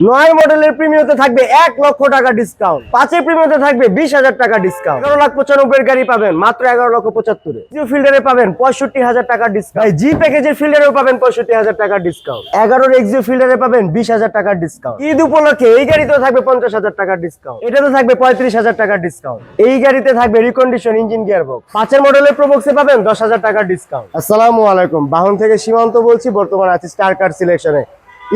নয় মডেলের প্রিমিয়তে থাকবে এক লক্ষ টাকা ডিসকাউন্ট পাঁচের প্রিমিয়তে থাকবে বিশ হাজার টাকা ডিসকাউন্ট এগারো লাখ পঁচানব্বই গাড়ি পাবেন মাত্র এগারো লক্ষ পঁচাত্তরে। জিও ফিল্ডারে পাবেন পঁয়ষট্টি হাজার টাকা ডিসকাউন্ট জি প্যাকেজের ফিল্ডারেও পাবেন পঁয়ষট্টি হাজার টাকা ডিসকাউন্ট এগারোর এক্সিও ফিল্ডারে পাবেন বিশ হাজার টাকার ডিসকাউন্ট ঈদ উপলক্ষে এই গাড়িতেও থাকবে পঞ্চাশ হাজার টাকার ডিসকাউন্ট এটাতে থাকবে পঁয়ত্রিশ হাজার টাকার ডিসকাউন্ট এই গাড়িতে থাকবে রিকন্ডিশন ইঞ্জিন গিয়ার বক্স পাঁচের মডেলের প্রবক্সে পাবেন দশ হাজার টাকার ডিসকাউন্ট আসসালামু আলাইকুম। বাহন থেকে সীমান্ত বলছি, বর্তমান আছি স্টার কার সিলেকশনে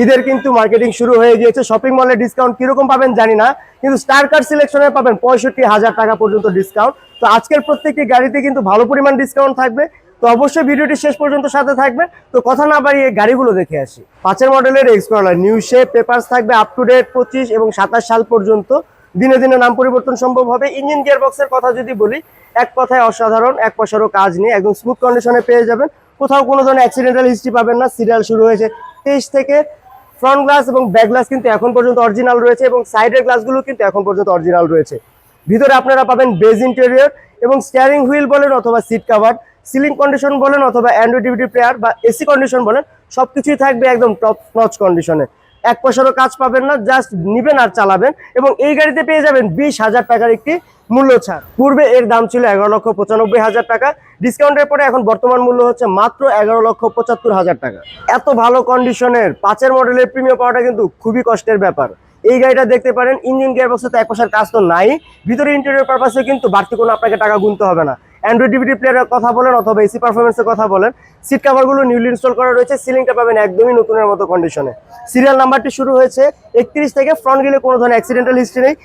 ঈদের কিন্তু মার্কেটিং শুরু হয়ে গিয়েছে। শপিং মলে ডিসকাউন্ট কীরকম পাবেন জানি না, কিন্তু স্টার কার সিলেকশনে পাবেন পঁয়ষট্টি হাজার টাকা পর্যন্ত ডিসকাউন্ট তো আজকের প্রত্যেকটি গাড়িতে কিন্তু ভালো পরিমাণ ডিসকাউন্ট থাকবে। তো অবশ্যই ভিডিওটি শেষ পর্যন্ত সাথে থাকবে তো কথা না বাড়িয়ে গাড়িগুলো দেখে আসি। পাঁচের মডেলের এক্সপ্লোরার নিউ শেপ পেপারস থাকবে আপ টু ডেট পঁচিশ এবং সাতাশ সাল পর্যন্ত। দিনে দিনে নাম পরিবর্তন সম্ভব হবে। ইঞ্জিন গিয়ার বক্সের কথা যদি বলি, এক কথায় অসাধারণ, এক পয়সারও কাজ নেই। একদম স্মুথ কন্ডিশনে পেয়ে যাবেন। কোথাও কোনো ধরনের অ্যাক্সিডেন্টাল হিস্ট্রি পাবেন না। সিরিয়াল শুরু হয়েছে তেইশ থেকে ফ্রন্ট গ্লাস এবং ব্যাক গ্লাস কিন্তু এখন পর্যন্ত অরিজিনাল রয়েছে এবং সাইডের গ্লাসগুলো কিন্তু এখন পর্যন্ত অরিজিনাল রয়েছে। ভিতরে আপনারা পাবেন বেজ ইন্টেরিয়র এবং স্টিয়ারিং হুইল বলেন অথবা সিট কাভার সিলিং কন্ডিশন বলেন অথবা অ্যান্ড্রয়েড প্লেয়ার বা এসি কন্ডিশন বলেন, সবকিছুই থাকবে একদম টপ নচ কন্ডিশনে এক পয়সারও কাজ পাবেন না জাস্ট নিবেন আর চালাবেন এবং এই গাড়িতে পেয়ে যাবেন বিশ হাজার টাকার একটি মূল্য ছাড়। পূর্বে এর দাম ছিল এগারো লক্ষ পঁচানব্বই হাজার টাকা ডিসকাউন্টের পরে এখন বর্তমান মূল্য হচ্ছে মাত্র এগারো লক্ষ পঁচাত্তর হাজার টাকা। এত ভালো কন্ডিশনের পাঁচের মডেলের প্রিমিয়াম পাওয়াটা কিন্তু খুবই কষ্টের ব্যাপার। এই গাড়িটা দেখতে পারেন ইঞ্জিন গিয়ার বক্সে তো এক পয়সার কাজ তো নাই, ভিতরে ইন্টেরিয়র পারপাসে কিন্তু বাড়তি কোনো আপনাকে টাকা গুনতে হবে না। অ্যান্ড্রয়েড ডিভিডি প্লেয়ারের কথা বলেন অথবা এসি পারফরমেন্সের কথা বলেন সিট কাভারগুলো নিউলি ইনস্টল করা রয়েছে সিলিংটা পাবেন একদমই নতুনের মতো কন্ডিশনে সিরিয়াল নাম্বারটি শুরু হয়েছে একত্রিশ থেকে ফ্রন্ট গিলে কোনো ধরনের অ্যাক্সিডেন্টাল হিস্ট্রি নেই।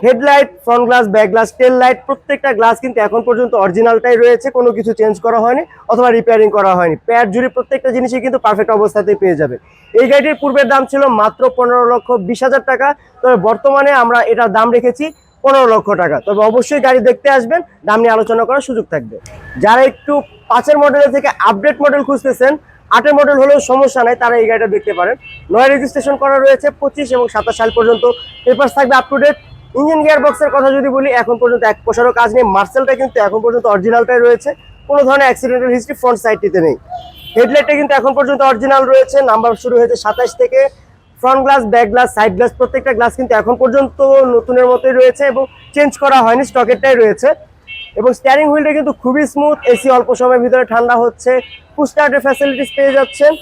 Headlight front glass back glass tail light প্রত্যেকটা গ্লাস কিন্তু এখন পর্যন্ত অরিজিনালটাই রয়েছে, কোনো কিছু চেঞ্জ করা হয়নি অথবা রিপেয়ারিং করা হয়নি। প্যাড জুড়ে প্রত্যেকটা জিনিসই কিন্তু পারফেক্ট অবস্থাতেই পেয়ে যাবে। এই গাড়িটির পূর্বের দাম ছিল মাত্র পনেরো লক্ষ বিশ হাজার টাকা, তবে বর্তমানে আমরা এটার দাম রেখেছি পনেরো লক্ষ টাকা। তবে অবশ্যই গাড়ি দেখতে আসবেন, দাম নিয়ে আলোচনা করার সুযোগ থাকবে। যারা একটু পাঁচের মডেলের থেকে আপডেট মডেল খুঁজতেছেন, আটের মডেল হলেও সমস্যা নাই, তারা এই গাড়িটা দেখতে পারেন। নয় রেজিস্ট্রেশন করা রয়েছে, পঁচিশ এবং সাতাশ সাল পর্যন্ত। পেপার থাকবে up to date engine gear বক্সের কথা যদি বলি, এখন পর্যন্ত এক পয়সারও কাজ নেই। মার্সেলটা কিন্তু এখন পর্যন্ত অরিজিনালটাই রয়েছে। কোনো ধরনের অ্যাক্সিডেন্টাল হিস্ট্রি ফ্রন্ট সাইডটিতে নেই। হেডলাইটটা কিন্তু এখন পর্যন্ত অরিজিনাল রয়েছে। নাম্বার শুরু হয়েছে সাতাশ থেকে front glass back glass side glass প্রত্যেকটা গ্লাস কিন্তু এখন পর্যন্ত নতুনের মতোই রয়েছে এবং চেঞ্জ করা হয়নি স্টকেরটাই রয়েছে। এবং স্টিয়ারিং হুইলটা কিন্তু খুবই স্মুথ এসি অল্প সময়ের ভিতরে ঠান্ডা হচ্ছে পুস্টার্টের ফ্যাসিলিটিস পেয়ে যাচ্ছেন।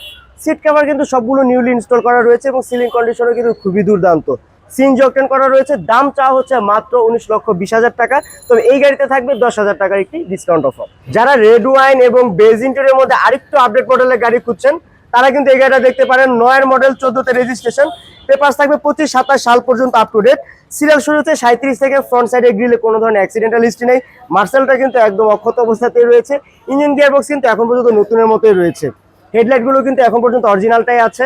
সিট কভার কিন্তু সবগুলো নিউলি ইনস্টল করা রয়েছে এবং সিলিং কন্ডিশনও কিন্তু খুবই দুর্দান্ত। সিন অকটেন করা রয়েছে, দাম চাওয়া হচ্ছে মাত্র উনিশ লক্ষ বিশ হাজার টাকা। তবে এই গাড়িতে থাকবে দশ হাজার টাকার একটি ডিসকাউন্ট অফার যারা রেড ওয়াইন এবং বেজ ইন্টেরিয়র মধ্যে আরেকটু আপডেট মডেলের গাড়ি খুঁজছেন তারা কিন্তু এই গাড়িটা দেখতে পারেন, নয়ের মডেল চোদ্দতে রেজিস্ট্রেশন পেপার থাকবে পঁচিশ সাতাশ সাল পর্যন্ত আপ টু ডেট সিরিয়াল শুরু হচ্ছে সাঁত্রিশ থেকে ফ্রন্ট সাইডে গ্রিলে কোনো ধরনের অ্যাক্সিডেন্টাল হিস্ট্রি নেই। মার্সেলটা কিন্তু একদম অক্ষত অবস্থাতেই রয়েছে। ইঞ্জিন গিয়ার বক্স কিন্তু এখন পর্যন্ত নতুনের মতোই রয়েছে। হেডলাইটগুলো কিন্তু এখন পর্যন্ত অরিজিনালটাই আছে।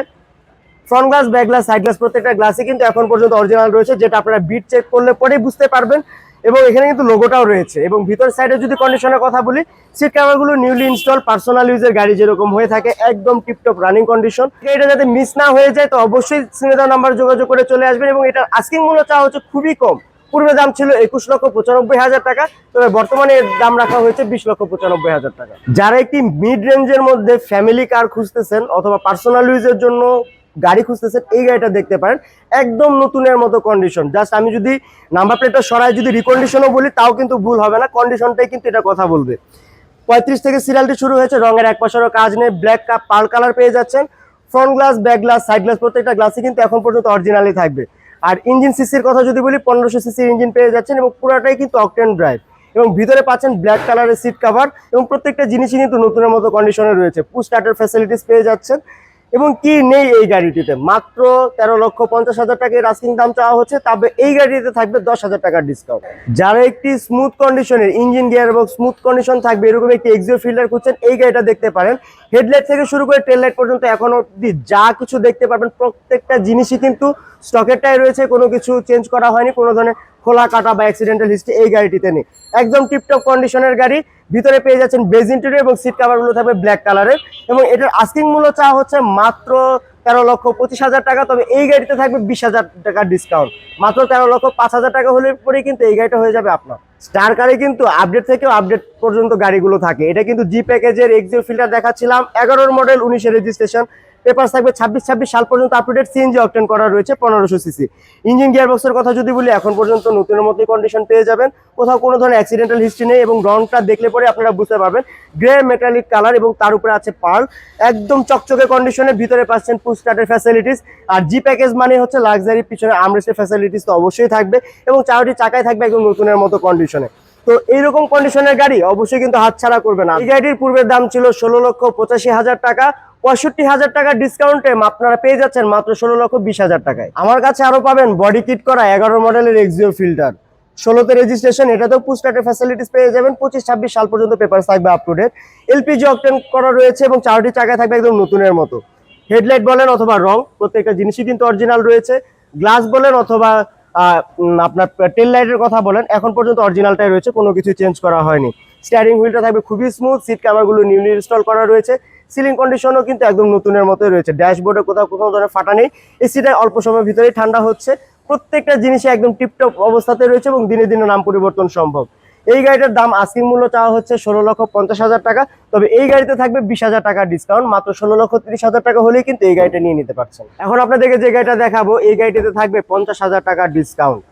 Front glass back glass side glass প্রত্যেকটা গ্লাসে কিন্তু এখন পর্যন্ত অরিজিনাল রয়েছে, যেটা আপনারা বিট চেক করলে পরেই বুঝতে পারবেন। এবং এখানে কিন্তু লোগোটাও রয়েছে। এবং ভিতর সাইডে যদি কন্ডিশনের কথা বলি সিট কাভারগুলো নিউলি ইনস্টল পার্সোনাল ইউজের গাড়ি যেরকম হয়ে থাকে, একদম টিপটপ রানিং কন্ডিশন এটা যাতে মিস না হয়ে যায়, তো অবশ্যই সিনেদা নাম্বার যোগাযোগ করে চলে আসবেন এবং এটার আস্কিং মূল্য চাওয়া হচ্ছে খুবই কম। পূর্বে দাম ছিল একুশ লক্ষ পঁচানব্বই হাজার টাকা, তবে বর্তমানে এর দাম রাখা হয়েছে বিশ লক্ষ পঁচানব্বই হাজার টাকা। যারা একটি মিড রেঞ্জের মধ্যে ফ্যামিলি কার খুঁজতেছেন অথবা পার্সোনাল ইউজের জন্য গাড়ি খুঁজতেছেন এই গাড়িটা দেখতে পারেন। একদম নতুনের মতো কন্ডিশন জাস্ট আমি যদি নাম্বার প্লেটটা সরাই, যদি রিকন্ডিশনও বলি, তাও কিন্তু ভুল হবে না। কন্ডিশনটাই কিন্তু এটা কথা বলবে। পঁয়ত্রিশ থেকে সিরিয়ালটি শুরু হয়েছে, রঙের এক পাশেরও কাজ নেই ব্ল্যাক কাপ পাল কালার পেয়ে যাচ্ছেন। Front glass back glass side glass প্রত্যেকটা গ্লাসই কিন্তু এখন পর্যন্ত অরিজিনালি থাকবে। আর ইঞ্জিন সিসির কথা যদি বলি, পনেরোশো সিসির ইঞ্জিন পেয়ে যাচ্ছেন এবং পুরোটাই কিন্তু অকটেন ড্রাইভ এবং ভিতরে পাচ্ছেন ব্ল্যাক কালারের সিট কাভার এবং প্রত্যেকটা জিনিসই কিন্তু নতুনের মতো কন্ডিশনে রয়েছে। পুশ স্টার্টার ফ্যাসিলিটিস পেয়ে যাচ্ছেন। এবং কি নেই এই গাড়িটিতে? মাত্র তেরো লক্ষ পঞ্চাশ হাজার টাকা রাস্কিং দাম চাওয়া হচ্ছে, তবে এই গাড়িতে থাকবে দশ হাজার টাকার ডিসকাউন্ট যারা একটি স্মুথ কন্ডিশনের ইঞ্জিন গিয়ার এবং স্মুথ কন্ডিশন থাকবে, এরকম একটি এক্সিও ফিল্ডার খুঁজছেন, এই গাড়িটা দেখতে পারেন। হেডলাইট থেকে শুরু করে টেল লাইট পর্যন্ত এখন অব্দি যা কিছু দেখতে পারবেন, প্রত্যেকটা জিনিসই কিন্তু স্টকেরটাই রয়েছে, কোনো কিছু চেঞ্জ করা হয়নি, কোনো ধরনের খোলা কাটা বা অ্যাক্সিডেন্টাল হিস্ট্রি এই গাড়িটিতে নেই। একদম টিপটপ কন্ডিশনের গাড়ি ভিতরে পেয়ে যাচ্ছেন বেজ ইন্টেরিয়র এবং সিট কাভারগুলো থাকবে ব্ল্যাক কালারের এবং এটার আস্কিং মূল্য চাওয়া হচ্ছে মাত্র তেরো লক্ষ পঁচিশ হাজার টাকা, তবে এই গাড়িতে থাকবে বিশ হাজার টাকার ডিসকাউন্ট মাত্র তেরো লক্ষ পাঁচ হাজার টাকা হলে পরে কিন্তু এই গাড়িটা হয়ে যাবে আপনার। স্টার কারে কিন্তু আপডেট থেকেও আপডেট পর্যন্ত গাড়িগুলো থাকে। এটা কিন্তু জি প্যাকেজের এক্সিও ফিল্টার দেখাচ্ছিলাম, এগারোর মডেল উনিশের রেজিস্ট্রেশন পেপার থাকবে ছাব্বিশ ছাব্বিশ সাল পর্যন্ত আপডেট সিএনজি অকটেন করা রয়েছে, পনেরোশো সিসি ইঞ্জিন গিয়ারবক্সের কথা যদি বলি, এখন পর্যন্ত নতুনের মতোই কন্ডিশন পেয়ে যাবেন। কোথাও কোনো ধরনের অ্যাক্সিডেন্টাল হিস্ট্রি নেই এবং রংটা দেখলে পরে আপনারা বুঝতে পারবেন গ্রে মেটালিক কালার এবং তার উপরে আছে পার্ল একদম চকচকে কন্ডিশনে ভিতরে পাচ্ছেন ফুল স্টার্টের ফ্যাসিলিটিস আর জি প্যাকেজ মানে হচ্ছে লাক্সারি পিছনে আমরেস্টের ফ্যাসিলিটিস তো অবশ্যই থাকবে এবং চারটি চাকায় থাকবে একদম নতুনের মতো কন্ডিশনে তো এইরকম কন্ডিশনের গাড়ি অবশ্যই কিন্তু হাতছাড়া করবে না এই গাড়িটির পূর্বের দাম ছিল ষোলো লক্ষ পঁচাশি হাজার টাকা। পঁয়ষট্টি হাজার টাকা ডিসকাউন্টে আপনারা পেয়ে যাচ্ছেন মাত্র ষোলো লক্ষ বিশ হাজার টাকায়। আমার কাছে আরও পাবেন বডি কিট করা এগারো মডেলের এক্সিও ফিল্টার ষোলোতে রেজিস্ট্রেশন এটাতেও পুস্টারের ফ্যাসিলিটিস পেয়ে যাবেন, পঁচিশ, ছাব্বিশ সাল পর্যন্ত পেপার থাকবে আপ এলপিজি অকটেন করা রয়েছে এবং চারটি চাকায় থাকবে একদম নতুনের মতো। হেডলাইট বলেন অথবা রং, প্রত্যেকটা জিনিসই কিন্তু অরিজিনাল রয়েছে। গ্লাস বলেন অথবা আপনার টেল লাইটের কথা বলেন, এখন পর্যন্ত অরিজিনালটাই রয়েছে, কোনো কিছু চেঞ্জ করা হয়নি। স্টিয়ারিং হুইলটা থাকবে খুবই স্মুথ সিট কাভারগুলো নিউলি ইনস্টল করা রয়েছে। সিলিং কন্ডিশনও কিন্তু একদম নতুনের মতোই রয়েছে। ড্যাশবোর্ডে কোথাও কোনো ধরনের ফাটা নেই। এসিটা অল্প সময়ের ভিতরেই ঠান্ডা হচ্ছে। প্রত্যেকটা জিনিসই একদম টিপটপ অবস্থাতে রয়েছে এবং দিনে দিনে নাম পরিবর্তন সম্ভব। এই গাড়িটার দাম আস্কিং মূল্য চাওয়া হচ্ছে ষোলো লক্ষ পঞ্চাশ হাজার টাকা। তবে এই গাড়িতে থাকবে বিশ হাজার টাকার ডিসকাউন্ট মাত্র ষোলো লক্ষ তিরিশ হাজার টাকা হলেই কিন্তু এই গাড়িটা নিয়ে নিতে পারছেন। এখন আপনাদেরকে যে গাড়িটা দেখাবো, এই গাড়িটিতে থাকবে পঞ্চাশ হাজার টাকার ডিসকাউন্ট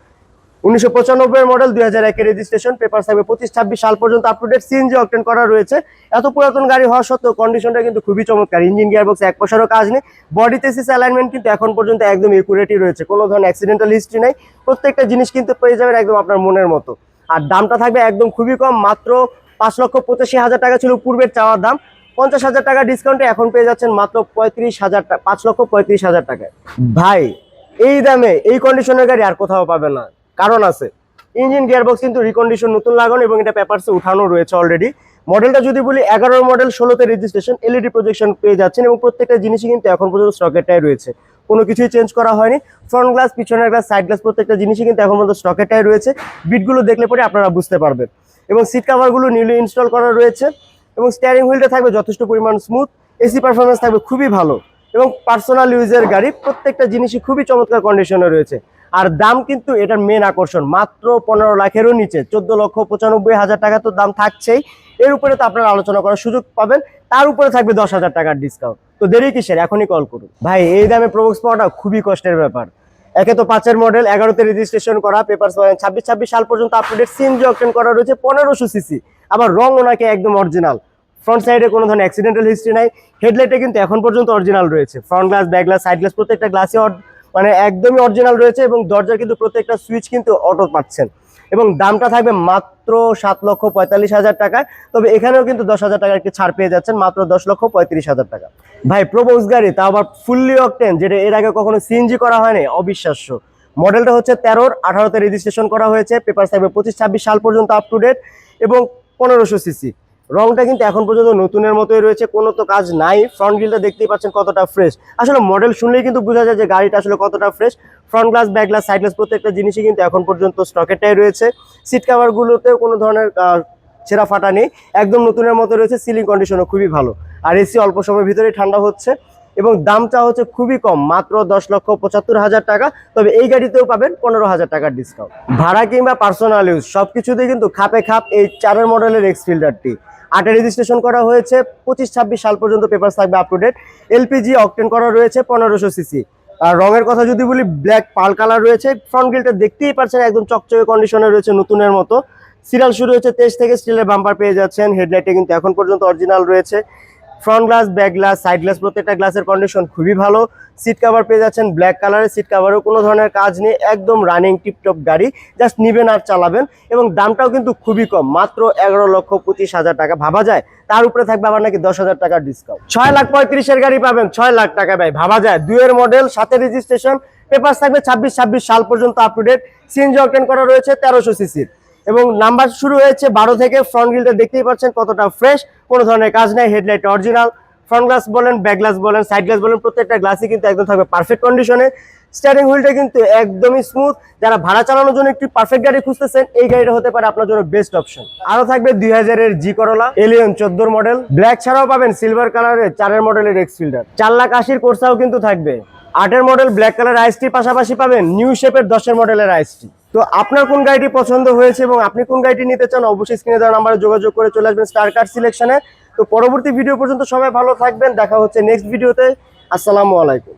উনিশশো পঁচানব্বই মডেল দুই হাজার একের রেজিস্ট্রেশন পেপার থাকবে পঁচিশ, ছাব্বিশ সাল পর্যন্ত up to date CNG octane করা রয়েছে। এত পুরাতন গাড়ি হওয়া সত্ত্বেও কন্ডিশনটা কিন্তু খুবই চমৎকার। ইঞ্জিন গিয়ারবক্স এক পয়সারও কাজ নেই। বডিতে সিস অ্যালাইনমেন্ট কিন্তু এখন পর্যন্ত একদম একুরেটই রয়েছে। কোনো ধরনের অ্যাক্সিডেন্টাল হিস্ট্রি নেই। প্রত্যেকটা জিনিস কিন্তু পেয়ে যাবেন একদম আপনার মনের মতো। আর দামটা থাকবে একদম খুবই কম, মাত্র পাঁচ লক্ষ পঁচাশি হাজার টাকা ছিল পূর্বের চাওয়ার দাম। পঞ্চাশ হাজার টাকা ডিসকাউন্টে এখন পেয়ে যাচ্ছেন মাত্র পঁয়ত্রিশ হাজার টাকা, পাঁচ লক্ষ পঁয়ত্রিশ হাজার টাকায়। ভাই, এই দামে, এই কন্ডিশনের গাড়ি আর কোথাও পাবে না। কারণ আছে। ইঞ্জিন গিয়ারবক্স কিন্তু রিকন্ডিশন নতুন লাগানো এবং এটা পেপারসে উঠানো রয়েছে অলরেডি মডেলটা যদি বলি এগারো মডেল ষোলোতে রেজিস্ট্রেশন এলইডি প্রজেকশন পেয়ে যাচ্ছেন এবং প্রত্যেকটা জিনিসই কিন্তু এখন পর্যন্ত স্টকেরটাই রয়েছে। কোনো কিছুই চেঞ্জ করা হয়নি। ফ্রন্ট গ্লাস পিছনের গ্লাস সাইড গ্লাস প্রত্যেকটা জিনিসই কিন্তু এখন পর্যন্ত স্টকেরটাই রয়েছে। বিটগুলো দেখলে পরে আপনারা বুঝতে পারবেন। এবং সিট কাভারগুলো নিউলি ইনস্টল করা রয়েছে এবং স্টিয়ারিং হুইলটা থাকবে যথেষ্ট পরিমাণ স্মুথ এসি পারফরমেন্স থাকবে খুবই ভালো এবং পার্সোনাল ইউজের গাড়ি প্রত্যেকটা জিনিসই খুবই চমৎকার কন্ডিশনে রয়েছে। আর দাম কিন্তু এটার মেন আকর্ষণ। মাত্র পনেরো লাখেরও নিচে, চোদ্দ লক্ষ পঁচানব্বই হাজার টাকা তো দাম থাকছেই। এর উপরে তো আপনারা আলোচনা করার সুযোগ পাবেন। তার উপরে থাকবে দশ হাজার টাকার ডিসকাউন্ট তো দেরি কিসের? এখনই কল করুন। ভাই, এই দামে প্রবক্স পাওয়াটা খুবই কষ্টের ব্যাপার। একে তো পাঁচের মডেল এগারোতে রেজিস্ট্রেশন করা পেপার ছাব্বিশ ছাব্বিশ সাল পর্যন্ত আপডেট সিএনজি অকটেন করা রয়েছে, পনেরোশো সিসি আবার রং ওনাকে একদম অরিজিনাল ফ্রন্ট সাইডে কোনো ধরনের অ্যাক্সিডেন্টাল হিস্ট্রি নাই। হেডলাইটে কিন্তু এখন পর্যন্ত অরিজিনাল রয়েছে। Front glass back glass side glass প্রত্যেকটা গ্লাসে মানে একদমই অরিজিনাল রয়েছে এবং দরজার কিন্তু প্রত্যেকটা সুইচ কিন্তু অটো পাচ্ছেন। এবং দামটা থাকবে মাত্র সাত লক্ষ পঁয়তাল্লিশ হাজার টাকায়। তবে এখানেও কিন্তু দশ হাজার টাকা একটি ছাড় পেয়ে যাচ্ছেন, মাত্র দশ লক্ষ পঁয়ত্রিশ হাজার টাকা। ভাই প্রবোজ গাড়ি তা আবার ফুললি অকটেন যেটা এর আগে কখনো সিএনজি করা হয়নি, অবিশ্বাস্য। মডেলটা হচ্ছে তেরোর, আঠারোতে রেজিস্ট্রেশন করা হয়েছে পেপার থাকবে পঁচিশ ছাব্বিশ সাল পর্যন্ত আপ টু ডেট এবং পনেরোশো সিসি রংটা কিন্তু এখন পর্যন্ত নতুনের মতোই রয়েছে, কোনো তো কাজ নাই। ফ্রন্ট গ্রিলটা দেখতেই পাচ্ছেন কতটা ফ্রেশ আসলে মডেল শুনলেই কিন্তু বোঝা যায় যে গাড়িটা আসলে কতটা fresh front glass back glass side glass প্রত্যেকটা জিনিসই কিন্তু এখন পর্যন্ত স্টকেরটাই রয়েছে। সিট কাভারগুলোতেও কোনো ধরনের ছেঁড়া ফাটা নেই। একদম নতুনের মতো রয়েছে সিলিং কন্ডিশনও খুবই ভালো। আর এসি অল্প সময়ের ভিতরেই ঠান্ডা হচ্ছে এবং দামটা হচ্ছে খুবই কম, মাত্র দশ লক্ষ পঁচাত্তর হাজার টাকা। তবে এই গাড়িতেও পাবেন পনেরো হাজার টাকার ডিসকাউন্ট ভাড়া কিংবা পার্সোনাল ইউজ সব কিছুতেই কিন্তু খাপে খাপ এই চারের মডেলের এক্স ফিল্ডারটি আটে রেজিস্ট্রেশন করা হয়েছে, পঁচিশ, ছাব্বিশ সাল পর্যন্ত পেপার থাকবে up to date LPG octane করা রয়েছে পনেরোশো সিসি আর রঙের কথা যদি বলি ব্ল্যাক পাল কালার রয়েছে। ফ্রন্ট গ্রিলটা দেখতেই পাচ্ছেন, একদম চকচকে কন্ডিশনে রয়েছে নতুনের মতো। সিরিয়াল শুরু হয়েছে তেইশ থেকে স্টিলের বাম্পার পেয়ে যাচ্ছেন। হেডলাইটে কিন্তু এখন পর্যন্ত অরিজিনাল রয়েছে। Front glass back glass side glass প্রত্যেকটা গ্লাসের কন্ডিশন খুবই ভালো। সিট কাভার পেয়ে যাচ্ছেন ব্ল্যাক কালারের সিট কাভারও কোনো ধরনের কাজ নেই, একদম রানিং টিপটপ গাড়ি জাস্ট নিবেন আর চালাবেন এবং দামটাও কিন্তু খুবই কম, মাত্র এগারো লক্ষ পঁচিশ হাজার টাকা। ভাবা যায়, তার উপরে থাকবে আবার নাকি দশ হাজার টাকার ডিসকাউন্ট ছয় লাখ পঁয়ত্রিশের গাড়ি পাবেন, ছয় লাখ টাকা ভাই, ভাবা যায়। দুইয়ের মডেল সাথে রেজিস্ট্রেশন পেপার থাকবে ছাব্বিশ ছাব্বিশ সাল পর্যন্ত আপ টু ডেট করা রয়েছে তেরোশো সিসির এবং নাম্বার শুরু হয়েছে বারো থেকে ফ্রন্ট গ্রিলটা দেখতেই পাচ্ছেন কতটা ফ্রেশ কোনো ধরনের কাজ নেই হেডলাইট অরিজিনাল ফ্রন্ট গ্লাস বলেন, ব্যাক গ্লাস বলেন, সাইড গ্লাস বলেন, প্রত্যেকটা গ্লাসই কিন্তু একদম থাকবে পারফেক্ট কন্ডিশনে স্টিয়ারিং হুইলটা কিন্তু একদমই স্মুথ যারা ভাড়া চালানোর জন্য একটি পারফেক্ট গাড়ি খুঁজতেছেন, এই গাড়িটা হতে পারে আপনার জন্য বেস্ট অপশন আরও থাকবে দুই হাজারের জি করলা এলিয়ন চোদ্দোর মডেল ব্ল্যাক ছাড়াও পাবেন সিলভার কালারের চারের মডেলের এক্স ফিল্ডার চার লাখ আশির কোর্সাও কিন্তু থাকবে। আটের মডেল ব্ল্যাক কালার আইসটির পাশাপাশি পাবেন নিউ শেপের দশের মডেলের আইসটি তো আপনার কোন গাড়িটি পছন্দ হয়েছে এবং আপনি কোন গাড়িটি নিতে চান, অবশ্যই স্ক্রিনে দেওয়া নাম্বারে যোগাযোগ করে চলে আসবেন স্টার কার্ড সিলেকশনে তো পরবর্তী ভিডিও পর্যন্ত সবাই ভালো থাকবেন। দেখা হচ্ছে নেক্সট ভিডিওতে আসসালামু আলাইকুম।